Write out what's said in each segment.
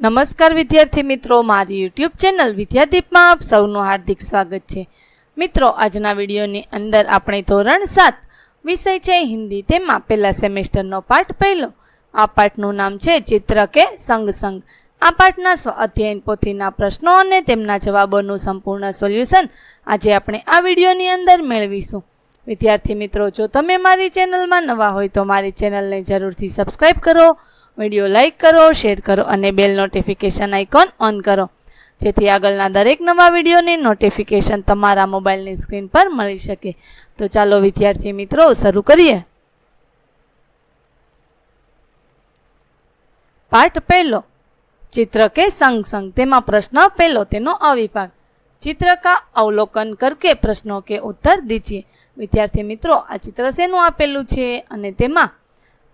નમસ્કાર વિદ્યાર્થી મિત્રો, મારી યુટ્યુબ ચેનલ વિદ્યાદીપમાં આપ સૌનું હાર્દિક સ્વાગત છે. મિત્રો, આજના વિડીયોની અંદર આપણે ધોરણ સાત વિષય છે હિન્દી. તેમાં પહેલા સેમેસ્ટરનો પાઠ પહેલો. આ પાઠનું નામ છે ચિત્ર કે સંગ સંગ. આ પાઠના અધ્યયન પોથીના પ્રશ્નો અને તેમના જવાબોનું સંપૂર્ણ સોલ્યુશન આજે આપણે આ વિડીયોની અંદર મેળવીશું. વિદ્યાર્થી મિત્રો, જો તમે મારી ચેનલમાં નવા હોય તો મારી ચેનલને જરૂરથી સબસ્ક્રાઈબ કરો વીડિયો લાઇક કરો, શેર કરો અને બેલ નોટિફિકેશન આઇકોન ઓન કરો. જેથી આગળના દરેક નવા વિડીયોની નોટિફિકેશન તમારા મોબાઈલની સ્ક્રીન પર મળી શકે. તો ચાલો વિદ્યાર્થી મિત્રો, શરૂ કરીએ. પાઠ પહેલો. ચિત્ર કે સંગ સંગ. તેમાં પ્રશ્ન પહેલો, તેનો અવિભાગ. ચિત્ર કા અવલોકન કરકે પ્રશ્નો કે ઉત્તર દીજીએ વિદ્યાર્થી મિત્રો, આ ચિત્ર શેનું આપેલું છે? અને તેમાં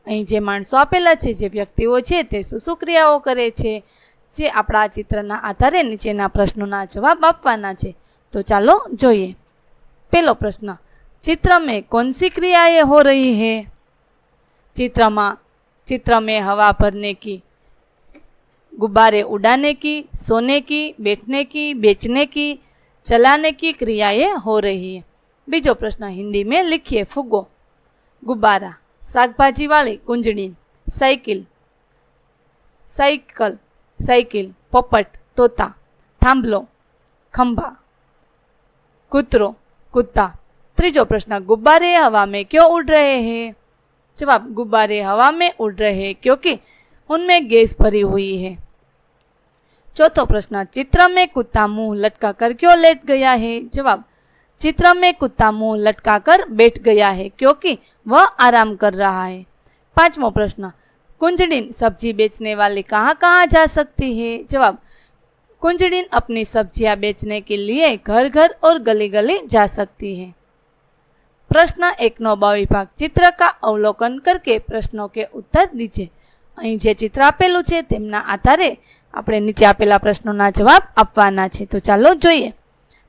અહીં જે માણસો આપેલા છે જે વ્યક્તિઓ છે તે શું શું ક્રિયાઓ કરે છે જે આપણા આ ચિત્રના આધારે નીચેના પ્રશ્નોના જવાબ આપવાના છે તો ચાલો જોઈએ પહેલો પ્રશ્ન चित्र में कौन सी क्रियाएं हो रही है चित्रमा चित्र में हवा भरने की गुब्बारे उड़ाने की सोने की बैठने की बेचने की चलाने की क्रियाएं हो रही है बीजो प्रश्न हिंदी में लिखिए फुग्गो गुब्बारा શાકભાજી વાળી કુંજડી સાયકલ સાયકલ સાયકલ પોપટ તોતા થાંભલો ખંભા કૂતરો कुत्ता ત્રીજો પ્રશ્ન गुब्बारे हवा में क्यों उड़ रहे हैं जवाब गुब्बारे हवा में उड़ रहे हैं क्योंकि उनमें गैस भरी हुई है चौथो प्रश्न चित्र में कुत्ता मुंह लटका कर क्यों लेट गया है जवाब चित्र में कुत्ता मुंह लटका कर बैठ गया है क्योंकि वह आराम कर रहा है पांचवो प्रश्न कुंजड़िन सब्जी बेचने वाले कहाँ कहाँ जा सकती है जवाब कुंजड़िन अपनी सब्जियां बेचने के लिए घर घर और गली गली जा सकती है પ્રશ્ન એકનો બ વિભાગ ચિત્ર કા અવલોકન કરકે પ્રશ્નો કે ઉત્તર દીજે અહીં જે ચિત્ર આપેલું છે તેમના આધારે આપણે નીચે આપેલા પ્રશ્નોના જવાબ આપવાના છે તો ચાલો જોઈએ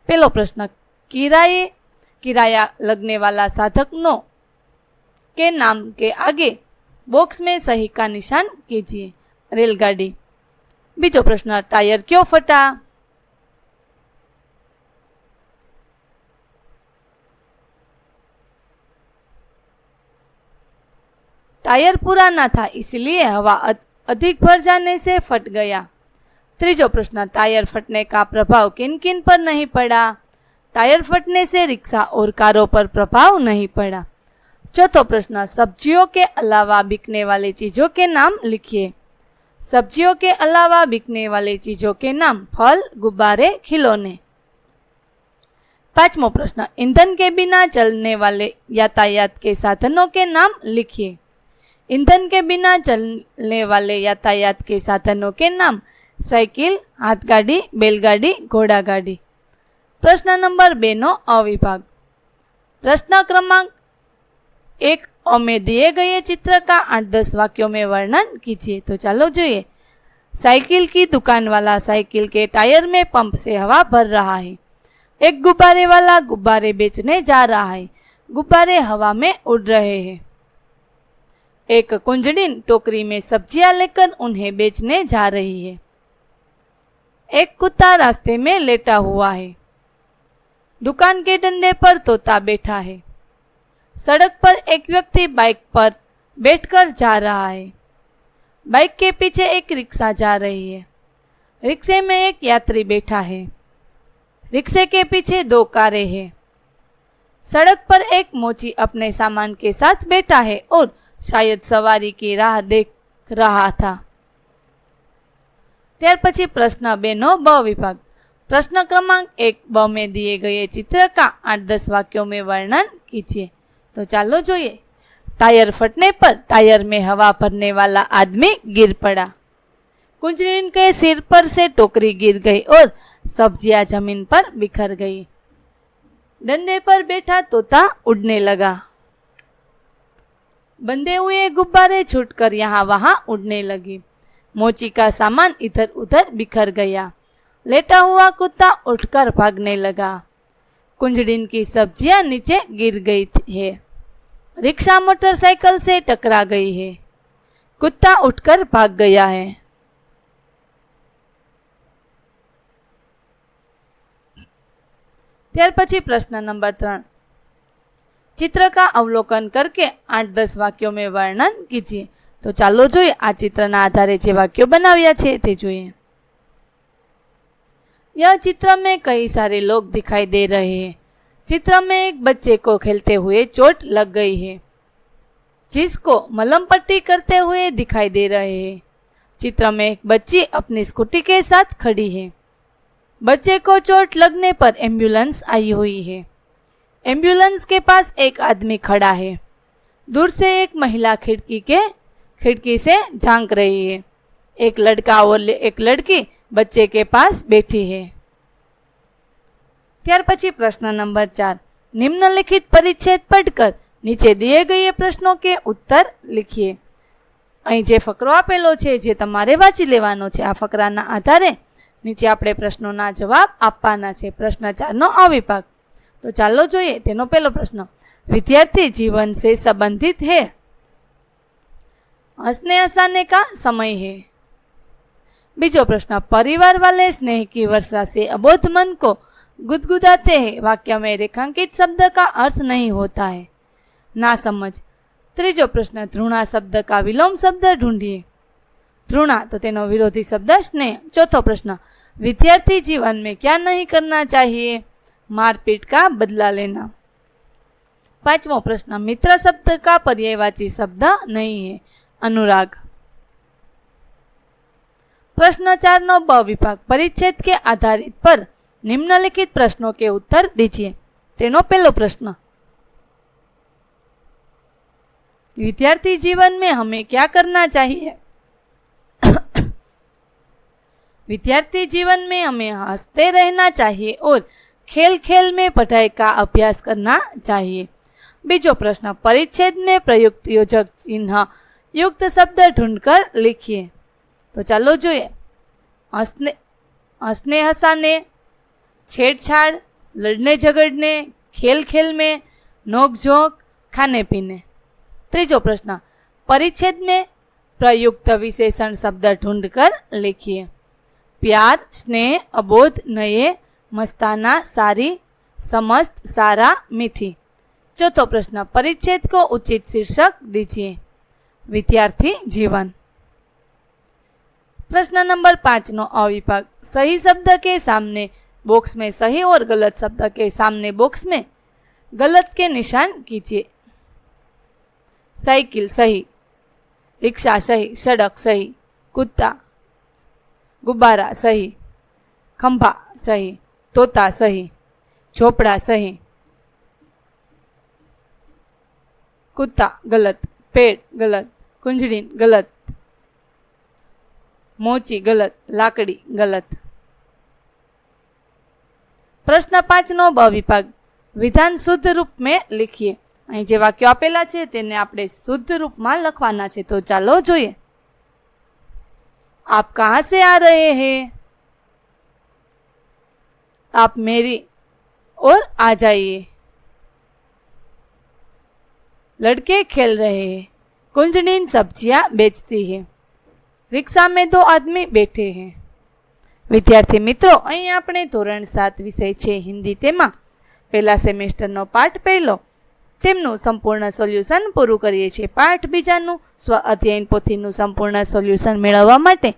પહેલો પ્રશ્ન किराए, किराया लगने वाला साधक नो के नाम के आगे बॉक्स में सही का निशान कीजिए। रेलगाड़ी। बीजो प्रश्न, टायर क्यों फटा? टायर पूरा ना था, इसलिए हवा अधिक भर जाने से फट गया। त्रीजो प्रश्न, टायर फटने का प्रभाव किन किन पर नहीं पड़ा? टायर फटने से रिक्शा और कारों पर प्रभाव नहीं पड़ा। चौथो प्रश्न, सब्जियों के अलावा बिकने वाली चीज़ों के नाम लिखिए। सब्जियों के अलावा बिकने वाली चीज़ों के नाम, फल, गुब्बारे, खिलौने। पांचवा प्रश्न, ईंधन के बिना चलने वाले यातायात के साधनों के नाम लिखिए। ईंधन के बिना चलने वाले यातायात के साधनों के नाम, साइकिल, हाथगाड़ी, बैलगाड़ी, घोड़ा गाड़ी। પ્રશ્ન નંબર બેનો અવિભાગ प्रश्न क्रमांक एक और में दिए गए चित्र का आठ दस वाक्यों में वर्णन कीजिए तो चलो જોઈએ साइकिल की दुकान वाला साइकिल के टायर में पंप से हवा भर रहा है एक गुब्बारे वाला गुब्बारे बेचने जा रहा है गुब्बारे हवा में उड़ रहे हैं एक कुंजड़िन टोकरी में सब्जियां लेकर उन्हें बेचने जा रही है एक कुत्ता रास्ते में लेटा हुआ है दुकान के डंडे पर तोता बैठा है सड़क पर एक व्यक्ति बाइक पर बैठकर जा रहा है बाइक के पीछे एक रिक्शा जा रही है रिक्शे में एक यात्री बैठा है रिक्शे के पीछे दो कारें हैं सड़क पर एक मोची अपने सामान के साथ बैठा है और शायद सवारी की राह देख रहा था ત્યાર પછી પ્રશ્ન બેનો બ વિભાગ प्रश्न क्रमांक एक ब में दिए गए चित्र का आठ दस वाक्यों में वर्णन कीजिए तो चालो જોઈએ टायर फटने पर टायर में हवा भरने वाला आदमी गिर पड़ा कुंजरीन के सिर पर से टोकरी गिर गई और सब्जियां जमीन पर बिखर गई डंडे पर बैठा तोता उड़ने लगा बंधे हुए गुब्बारे छूटकर यहाँ वहाँ उड़ने लगी मोची का सामान इधर उधर बिखर गया लेटा हुआ कुत्ता उठकर भागने लगा। कुंजड़िन की सब्ज़ियाँ नीचे गिर गई है। रिक्शा मोटरसाइकिल से टकरा गई है। कुत्ता उठकर भाग गया है। त्यार पी प्रश्न नंबर त्रण चित्र का अवलोकन करके आठ दस वाक्यों में वर्णन कीजिए। तो चलो जो आ चित्र आधार जो वाक्य बनाव्या है यह चित्र में कई सारे लोग दिखाई दे रहे हैं। चित्र में एक बच्चे को खेलते हुए चोट लग गई है, जिसको मलम पट्टी करते हुए दिखाई दे रहे हैं। चित्र में एक बच्ची अपनी स्कूटी के साथ खड़ी है। बच्चे को चोट लगने पर एंबुलेंस आई हुई है। एंबुलेंस के पास एक आदमी खड़ा है। दूर से एक महिला खिड़की के, खिड़की से झाँक रही है। एक लड़का और एक लड़की બચ્ચે કે પાસ બેઠી है। ત્યાર પછી પ્રશ્ન નંબર ચાર નિમ્નલિખિત પરિચ્છેદ પડકર નીચે દિયે ગઈએ પ્રશ્નો કે ઉત્તર લખીએ અહીં જે ફકરો આપેલો છે જે તમારે વાંચી લેવાનો છે આ ફકરાના આધારે નીચે આપણે પ્રશ્નોના જવાબ આપવાના છે પ્રશ્ન ચારનો અવિભાગ। તો ચાલો જોઈએ તેનો પહેલો પ્રશ્ન। વિદ્યાર્થી જીવન સે સંબંધિત હે? હસને હસાને કા સમય હે? बीजो प्रश्न परिवार वाले स्नेह की वर्षा से अबोध मन को गुदगुदाते हैं वाक्य में रेखांकित शब्द का अर्थ नहीं होता है ना समझ ત્રીજો प्रश्न ध्रुणा शब्द का विलोम शब्द ढूंढिए ध्रुणा तो तेनो विरोधी शब्द स्नेह चौथो प्रश्न विद्यार्थी जीवन में क्या नहीं करना चाहिए मारपीट का बदला लेना पांचवो प्रश्न मित्र शब्द का पर्यायवाची शब्द नहीं है अनुराग प्रश्न चार नो ब विभाग परिच्छेद के आधारित पर निम्नलिखित प्रश्नों के उत्तर दीजिए। तेनो पहलो प्रश्न। विद्यार्थी जीवन में हमें क्या करना चाहिए? विद्यार्थी जीवन में हमें हँसते रहना चाहिए और खेल खेल में पढ़ाई का अभ्यास करना चाहिए। बीजो प्रश्न, परिच्छेद में प्रयुक्त योजक चिन्ह युक्त शब्द ढूंढकर लिखिए। तो चलो जो हंसने हंसने हंसाने छेड़छाड़, लड़ने झगड़ने, खेल खेल में, नोक झोंक, खाने पीने। त्रीजो प्रश्न। परिच्छेद में प्रयुक्त विशेषण शब्द ढूंढकर लिखिए। प्यार, स्नेह, अबोध नए मस्ताना, सारी, समस्त, सारा, मीठी। चौथो प्रश्न। परिच्छेद को उचित शीर्षक दीजिए। विद्यार्थी जीवन। प्रश्न नंबर पाँच नो अविभाग। सही शब्द के सामने बॉक्स में, सही और गलत शब्द के सामने बॉक्स में गलत के निशान कीजिए। साइकिल सही, रिक्शा सही, सड़क सही, कुत्ता, गुब्बारा सही, खंभा सही, तोता सही, झोपड़ा सही, कुत्ता गलत, पेड़ गलत, कुंजड़ी गलत मोची गलत लाकड़ी गलत પ્રશ્ન પાંચનો બ વિભાગ વિધાન શુદ્ધ રૂપ મેં લીખીએ અહીં જે વાક્યો આપેલા છે તેને આપણે શુદ્ધ રૂપમાં લખવાના છે તો ચાલો જોઈએ आप कहाँ से आ रहे हैं आप मेरी और आ जाइए लड़के खेल रहे हैं कुंजनीन सब्जियां बेचती है રિક્ષા મેં દો આદમી બેઠે હૈ. વિદ્યાર્થી મિત્રો, અહીં આપણે ધોરણ સાત વિષય છે હિન્દી તેમાં. પહેલા સેમેસ્ટરનો પાઠ પહેલો. તેમનું સંપૂર્ણ સોલ્યુશન પૂરું કરીએ છીએ પાઠ બીજાનું. સ્વ અધ્યયન પોથીનું સંપૂર્ણ સોલ્યુશન મેળવવા માટે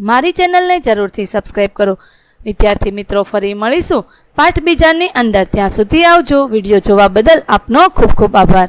મારી ચેનલને જરૂરથી સબસ્ક્રાઈબ કરો. વિદ્યાર્થી મિત્રો, ફરી મળીશું. પાઠ બીજાની અંદર ત્યાં સુધી આવજો. વીડિયો જોવા બદલ આપનો ખૂબ ખૂબ આભાર.